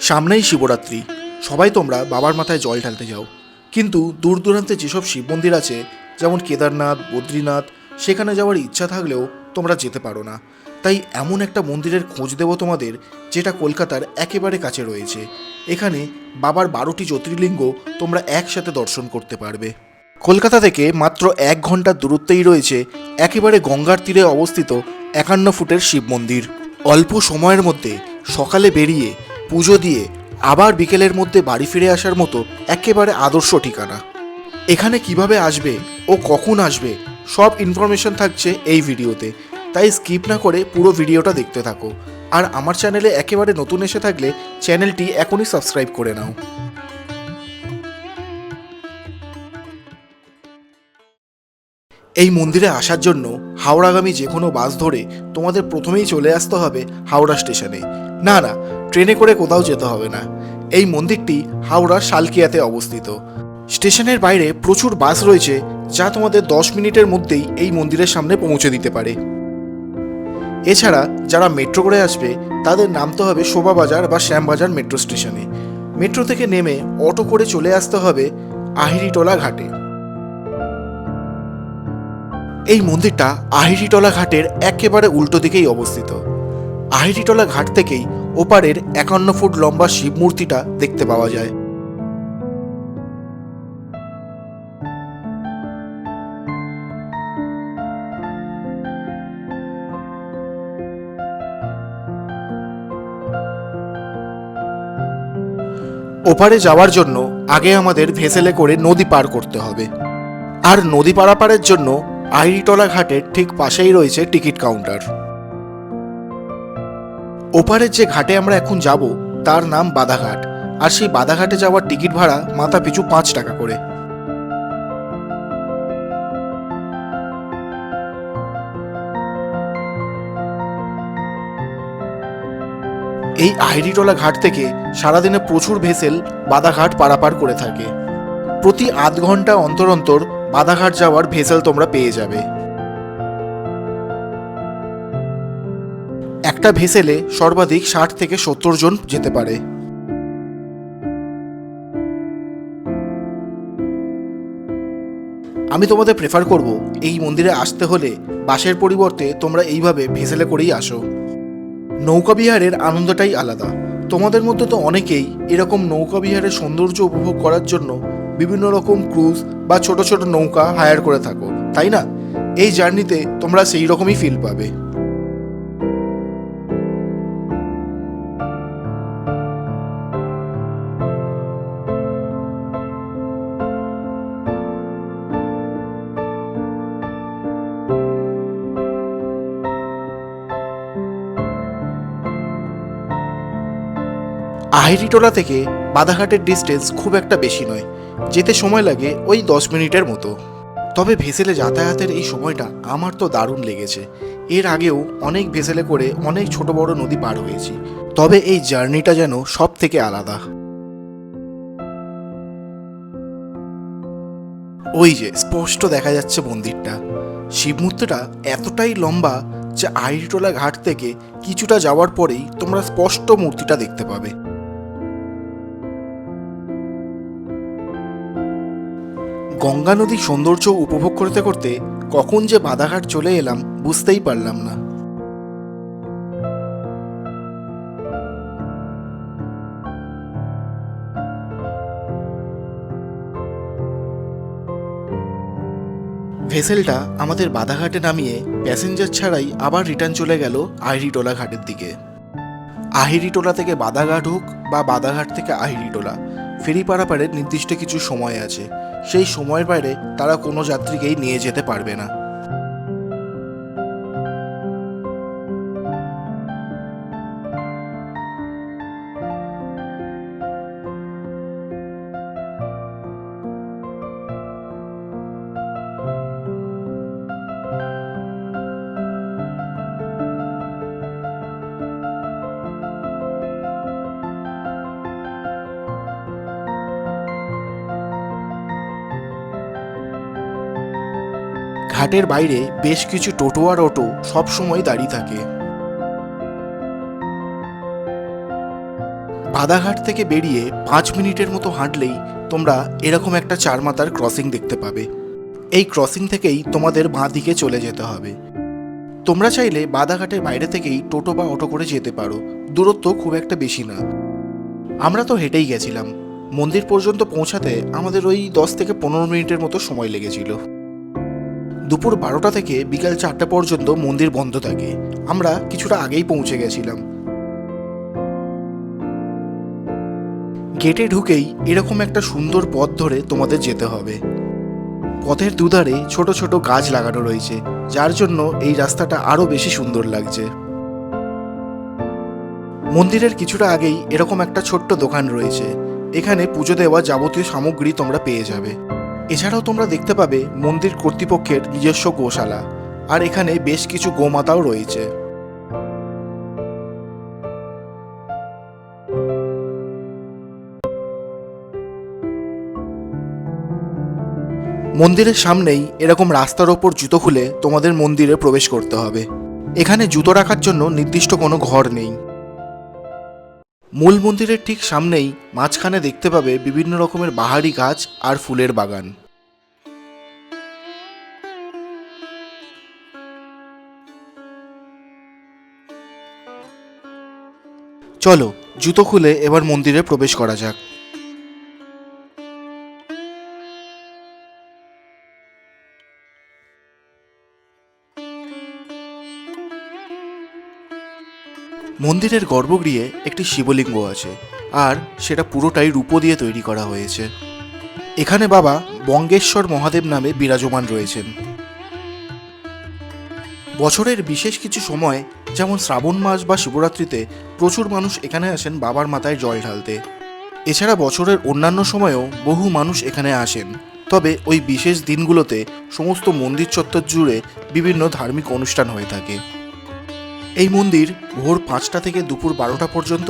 সামনেই শিবরাত্রি। সবাই তোমরা বাবার মাথায় জল ঢালতে যাও। কিন্তু দূর দূরান্তে যেসব শিব মন্দির আছে, যেমন কেদারনাথ, বদ্রীনাথ, সেখানে যাওয়ার ইচ্ছা থাকলেও তোমরা যেতে পারো না। তাই এমন একটা মন্দিরের খোঁজ দেব তোমাদের, যেটা কলকাতার একেবারে কাছে রয়েছে। এখানে বাবার বারোটি জ্যোতির্লিঙ্গ তোমরা একসাথে দর্শন করতে পারবে। কলকাতা থেকে মাত্র এক ঘণ্টার দূরত্বেই রয়েছে একেবারে গঙ্গার তীরে অবস্থিত একান্ন ফুটের শিব মন্দির। অল্প সময়ের মধ্যে সকালে বেরিয়ে পুজো দিয়ে আবার বিকেলের মধ্যে বাড়ি ফিরে আসার মতো একেবারে আদর্শ ঠিকানা। এখানে কীভাবে আসবে ও কখন আসবে সব ইনফরমেশন থাকছে এই ভিডিওতে। তাই স্কিপ না করে পুরো ভিডিওটা দেখতে থাকো। আর আমার চ্যানেলে একেবারে নতুন এসে থাকলে চ্যানেলটি এখনই সাবস্ক্রাইব করে নাও। এই মন্দিরে আসার জন্য হাওড়াগামী যে কোনো বাস ধরে তোমাদের প্রথমেই চলে আসতে হবে হাওড়া স্টেশনে। না না ট্রেনে করে কোথাও যেতে হবে না। এই মন্দিরটি হাওড়ার শালকিয়াতে অবস্থিত। স্টেশনের বাইরে প্রচুর বাস রয়েছে, যা তোমাদের দশ মিনিটের মধ্যেই এই মন্দিরের সামনে পৌঁছে দিতে পারে। এছাড়া যারা মেট্রো করে আসবে, তাদের নামতে হবে শোভাবাজার বা শ্যামবাজার মেট্রো স্টেশনে। মেট্রো থেকে নেমে অটো করে চলে আসতে হবে আহিরিটোলা ঘাটে। এই মন্দিরটা আহিরিটলা ঘাটের একেবারে উল্টো দিকেই অবস্থিত। আহিরিটলা ঘাট থেকেই ওপারের একান্ন ফুট লম্বা শিব মূর্তিটা দেখতে পাওয়া যায়। ওপারে যাওয়ার জন্য আগে আমাদের ভেসেলে করে নদী পার করতে হবে। আর নদী পারাপারের জন্য আইরিটলা ঘাটের ঠিক পাশেই রয়েছে টিকিট কাউন্টার। ওপারের যে ঘাটে আমরা এখন যাব, তার নাম বাদাঘাট আর সেই বাদাঘাটে যাওয়ার টিকিট ভাড়া মাথা পিছু পাঁচ টাকা করে। এই আইরিটলা ঘাট থেকে সারাদিনে প্রচুর ভেসেল বাদাঘাট পারাপার করে থাকে। প্রতি আধ ঘণ্টা অন্তর অন্তর বাদাঘাট যাওয়ার ভেসেল তোমরা পেয়ে যাবে। একটা ভেসেলে সর্বাধিক ষাট থেকে সত্তর জন যেতে পারে। আমি তোমাদের প্রেফার করব এই মন্দিরে আসতে হলে বাসের পরিবর্তে তোমরা এইভাবে ভেসেলে করেই আসো। নৌকা বিহারের আনন্দটাই আলাদা। তোমাদের মধ্যে তো অনেকেই এরকম নৌকা বিহারের সৌন্দর্য উপভোগ করার জন্য বিভিন্ন রকম ক্রুজ বা ছোট ছোট নৌকা হায়ার করে থাকো, তাই না? এই জার্নিতে তোমরা সেই রকমই ফিল পাবে। আহিরিটোলা থেকে বাদাঘাটের ডিস্টেন্স খুব একটা বেশি নয়। যেতে সময় লাগে ওই দশ মিনিটের মতো। তবে ভেসেলে যাতায়াতের এই সময়টা আমার তো দারুণ লেগেছে। এর আগেও অনেক ভেসেলে করে অনেক ছোট বড় নদী পার হয়েছি। তবে এই জার্নিটা যেন সব থেকে আলাদা। ওই যে স্পষ্ট দেখা যাচ্ছে মন্দিরটা। শিবমূর্তিটা এতটাই লম্বা যে আইরিটোলা ঘাট থেকে কিছুটা যাওয়ার পরেই তোমরা স্পষ্ট মূর্তিটা দেখতে পাবে। গঙ্গা নদীর সৌন্দর্য উপভোগ করতে করতে কখন যে বাদাঘাট চলে এলাম বুঝতেই পারলাম না। ভেসেলটা আমাদের বাদাঘাটে নামিয়ে প্যাসেঞ্জার ছাড়াই আবার রিটার্ন চলে গেল আহিরিটোলা ঘাটের দিকে। আহিরিটোলা থেকে বাদাঘাট হোক বা বাদাঘাট থেকে আহিরিটোলা, ফেরি পারাপারের নির্দিষ্ট কিছু সময় আছে। সেই সময়ের বাইরে তারা কোনো যাত্রীকেই নিয়ে যেতে পারবে না। ঘাটের বাইরে বেশ কিছু টোটো আর অটো সবসময় দাঁড়িয়ে থাকে। বাদাঘাট থেকে বেরিয়ে পাঁচ মিনিটের মতো হাঁটলেই তোমরা এরকম একটা চার মাথার ক্রসিং দেখতে পাবে। এই ক্রসিং থেকেই তোমাদের বাঁ দিকে চলে যেতে হবে। তোমরা চাইলে বাদাঘাটের বাইরে থেকেই টোটো বা অটো করে যেতে পারো। দূরত্ব খুব একটা বেশি না। আমরা তো হেঁটেই গেছিলাম। মন্দির পর্যন্ত পৌঁছাতে আমাদের ওই দশ থেকে পনেরো মিনিটের মতো সময় লেগেছিল। দুপুর বারোটা থেকে বিকাল চারটা পর্যন্ত মন্দির বন্ধ থাকে। আমরা কিছুটা আগেই পৌঁছে গেছিলাম। গেটে ঢুকেই এরকম একটা সুন্দর পথ ধরে তোমাদের যেতে হবে। পথের দুধারে ছোট ছোট গাছ লাগানো রয়েছে, যার জন্য এই রাস্তাটা আরও বেশি সুন্দর লাগছে। মন্দিরের কিছুটা আগেই এরকম একটা ছোট্ট দোকান রয়েছে। এখানে পুজো দেওয়া যাবতীয় সামগ্রী তোমরা পেয়ে যাবে। এছাড়াও তোমরা দেখতে পাবে মন্দির কর্তৃপক্ষের নিজস্ব গোশালা, আর এখানে বেশ কিছু গোমাতাও রয়েছে। মন্দিরের সামনেই এরকম রাস্তার ওপর জুতো খুলে তোমাদের মন্দিরে প্রবেশ করতে হবে। এখানে জুতো রাখার জন্য নির্দিষ্ট কোনো ঘর নেই। মূল মন্দিরের ঠিক সামনেই মাঝখানে দেখতে পাবে বিভিন্ন রকমের বাহারি গাছ আর ফুলের বাগান। চলো, জুতো খুলে এবার মন্দিরে প্রবেশ করা যাক। মন্দিরের গর্ভগৃহে একটি শিবলিঙ্গ আছে, আর সেটা পুরোটাই রূপো দিয়ে তৈরি করা হয়েছে। এখানে বাবা বঙ্গেশ্বর মহাদেব নামে বিরাজমান রয়েছেন। বছরের বিশেষ কিছু সময়, যেমন শ্রাবণ মাস বা শিবরাত্রিতে প্রচুর মানুষ এখানে আসেন বাবার মাথায় জল ঢালতে। এছাড়া বছরের অন্যান্য সময়েও বহু মানুষ এখানে আসেন। তবে ওই বিশেষ দিনগুলোতে সমস্ত মন্দির চত্বর জুড়ে বিভিন্ন ধার্মিক অনুষ্ঠান হয়ে থাকে। এই মন্দির ভোর পাঁচটা থেকে দুপুর বারোটা পর্যন্ত,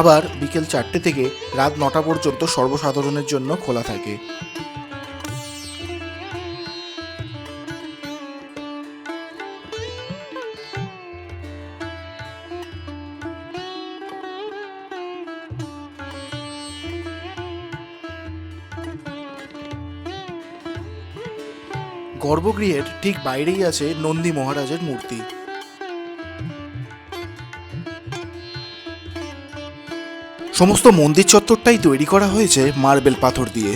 আবার বিকেল চারটে থেকে রাত নটা পর্যন্ত সর্বসাধারণের জন্য খোলা থাকে। গর্ভগৃহের ঠিক বাইরেই আছে নন্দী মহারাজের মূর্তি। সমস্ত মন্দির চত্বরটাই তৈরি করা হয়েছে মার্বেল পাথর দিয়ে।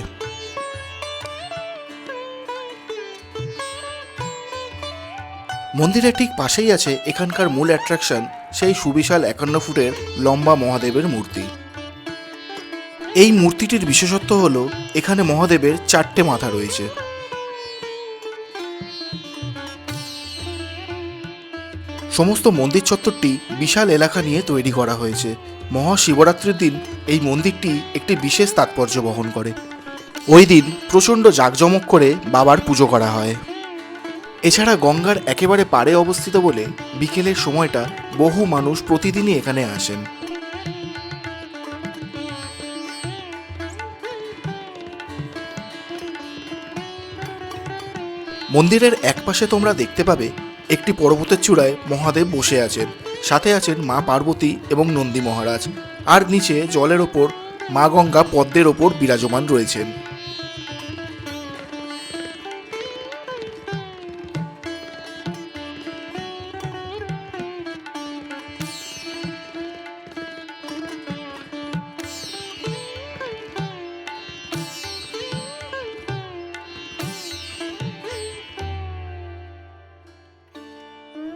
মন্দিরের ঠিক পাশেই আছে এখানকার মূল অ্যাট্রাকশন সেই সুবিশাল একান্ন ফুটের লম্বা মহাদেবের মূর্তি। এই মূর্তিটির বিশেষত্ব হল, এখানে মহাদেবের চারটে মাথা রয়েছে। সমস্ত মন্দির চত্বরটি বিশাল এলাকা নিয়ে তৈরি করা হয়েছে। মহাশিবরাত্রির দিন এই মন্দিরটি একটি বিশেষ তাৎপর্য বহন করে। ওই দিন প্রচণ্ড জাঁকজমক করে বাবার পুজো করা হয়। এছাড়া গঙ্গার একেবারে পাড়ে অবস্থিত বলে বিকেলের সময়টা বহু মানুষ প্রতিদিনই এখানে আসেন। মন্দিরের একপাশে তোমরা দেখতে পাবে একটি পর্বতের চূড়ায় মহাদেব বসে আছেন। সাথে আছেন মা পার্বতী এবং নন্দী মহারাজ। আর নিচে জলের ওপর মা গঙ্গা পদ্মের ওপর বিরাজমান রয়েছেন।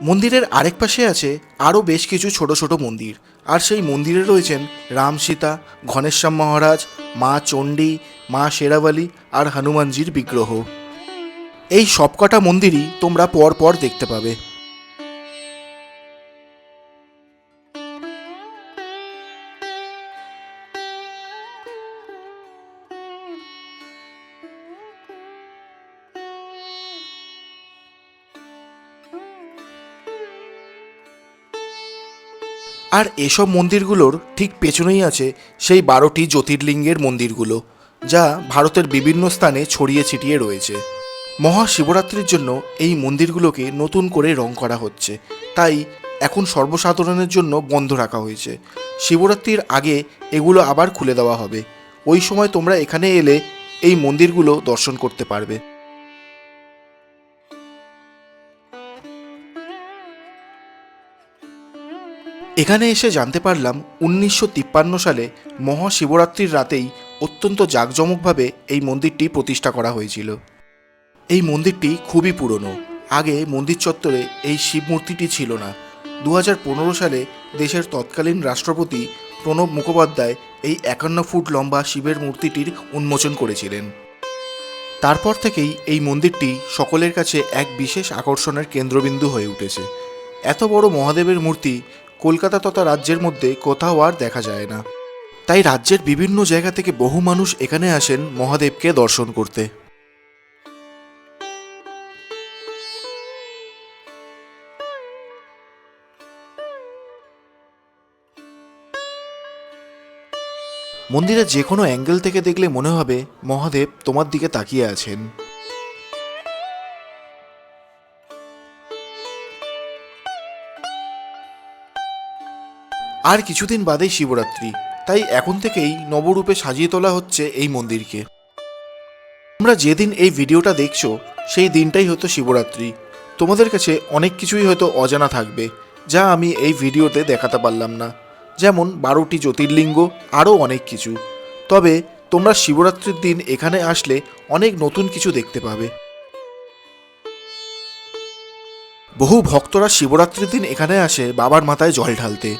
মন্দিরের আরেক পাশে আছে আরও বেশ কিছু ছোট ছোট মন্দির। আর সেই মন্দিরে রয়েছেন রাম সীতা, ঘনেশ্যাম মহারাজ, মা চণ্ডী, মা শেরাবালি আর হনুমানজির বিগ্রহ। এই সবকটা মন্দিরই তোমরা পর পর দেখতে পাবে। আর এসব মন্দিরগুলোর ঠিক পেছনেই আছে সেই বারোটি জ্যোতির্লিঙ্গের মন্দিরগুলো, যা ভারতের বিভিন্ন স্থানে ছড়িয়ে ছিটিয়ে রয়েছে। মহাশিবরাত্রির জন্য এই মন্দিরগুলোকে নতুন করে রং করা হচ্ছে। তাই এখন সর্বসাধারণের জন্য বন্ধ রাখা হয়েছে। শিবরাত্রির আগে এগুলো আবার খুলে দেওয়া হবে। ওই সময় তোমরা এখানে এলে এই মন্দিরগুলো দর্শন করতে পারবে। এখানে এসে জানতে পারলাম উনিশশো তিপ্পান্ন সালে মহাশিবরাত্রির রাতেই অত্যন্ত জাঁকজমকভাবে এই মন্দিরটি প্রতিষ্ঠা করা হয়েছিল। এই মন্দিরটি খুবই পুরনো। আগে মন্দির চত্বরে এই শিব মূর্তিটি ছিল না। দু হাজার পনেরো সালে দেশের তৎকালীন রাষ্ট্রপতি প্রণব মুখোপাধ্যায় এই একান্ন ফুট লম্বা শিবের মূর্তিটির উন্মোচন করেছিলেন। তারপর থেকেই এই মন্দিরটি সকলের কাছে এক বিশেষ আকর্ষণের কেন্দ্রবিন্দু হয়ে উঠেছে। এত বড় মহাদেবের মূর্তি কলকাতা তথা রাজ্যের মধ্যে কোথাও আর দেখা যায় না। তাই রাজ্যের বিভিন্ন জায়গা থেকে বহু মানুষ এখানে আসেন মহাদেবকে দর্শন করতে। মন্দিরের যে কোনো অ্যাঙ্গেল থেকে দেখলে মনে হবে মহাদেব তোমার দিকে তাকিয়ে আছেন। আর কিছুদিন বাদেই শিবরাত্রি, তাই এখন থেকেই নবরূপে সাজিয়ে তোলা হচ্ছে এই মন্দিরকে। তোমরা যেদিন এই ভিডিওটা দেখছ, সেই দিনটাই হতো শিবরাত্রি। তোমাদের কাছে অনেক কিছুই হয়তো অজানা থাকবে, যা আমি এই ভিডিওতে দেখাতে পারলাম না। যেমন বারোটি জ্যোতির্লিঙ্গ, আরও অনেক কিছু। তবে তোমরা শিবরাত্রির দিন এখানে আসলে অনেক নতুন কিছু দেখতে পাবে। বহু ভক্তরা শিবরাত্রির দিন এখানে আসে বাবার মাথায় জল ঢালতে।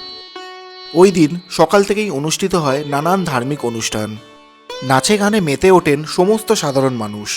ওই দিন সকাল থেকেই অনুষ্ঠিত হয় নানান ধার্মিক অনুষ্ঠান। নাচে গানে মেতে ওঠেন সমস্ত সাধারণ মানুষ।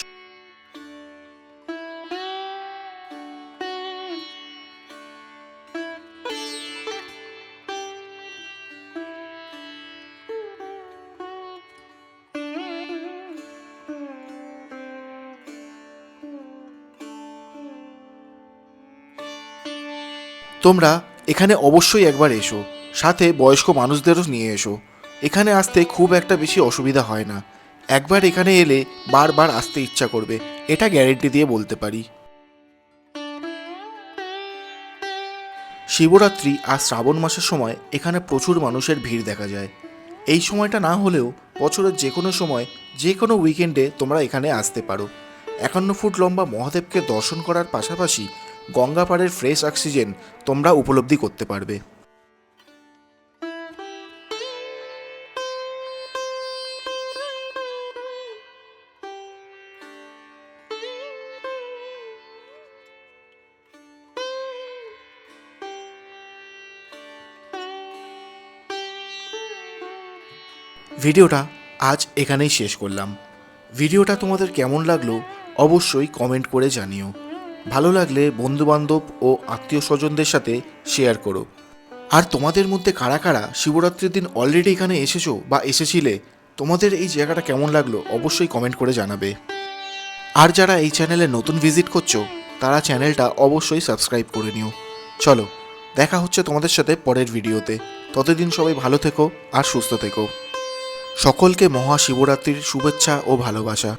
তোমরা এখানে অবশ্যই একবার এসো। সাথে বয়স্ক মানুষদেরও নিয়ে এসো। এখানে আসতে খুব একটা বেশি অসুবিধা হয় না। একবার এখানে এলে বারবার আসতে ইচ্ছা করবে, এটা গ্যারেন্টি দিয়ে বলতে পারি। শিবরাত্রি আর শ্রাবণ মাসের সময় এখানে প্রচুর মানুষের ভিড় দেখা যায়। এই সময়টা না হলেও বছরের যে কোনো সময়, যে কোনো উইকেন্ডে তোমরা এখানে আসতে পারো। একান্ন ফুট লম্বা মহাদেবকে দর্শন করার পাশাপাশি গঙ্গাপাড়ের ফ্রেশ অক্সিজেন তোমরা উপলব্ধি করতে পারবে। ভিডিওটা আজ এখানেই শেষ করলাম। ভিডিওটা তোমাদের কেমন লাগল অবশ্যই কমেন্ট করে জানিও। ভালো লাগলে বন্ধুবান্ধব ও আত্মীয় স্বজনদের সাথে শেয়ার করো। আর তোমাদের মধ্যে কারা কারা শিবরাত্রির দিন অলরেডি এখানে এসেছ বা এসেছিলে, তোমাদের এই জায়গাটা কেমন লাগল অবশ্যই কমেন্ট করে জানাবে। আর যারা এই চ্যানেলে নতুন ভিজিট করছ, তারা চ্যানেলটা অবশ্যই সাবস্ক্রাইব করে নিও। চলো, দেখা হচ্ছে তোমাদের সাথে পরের ভিডিওতে। ততদিন সবাই ভালো থেকো আর সুস্থ থেকো। সকলকে মহাশিবরাত্রির শুভেচ্ছা ও ভালোবাসা।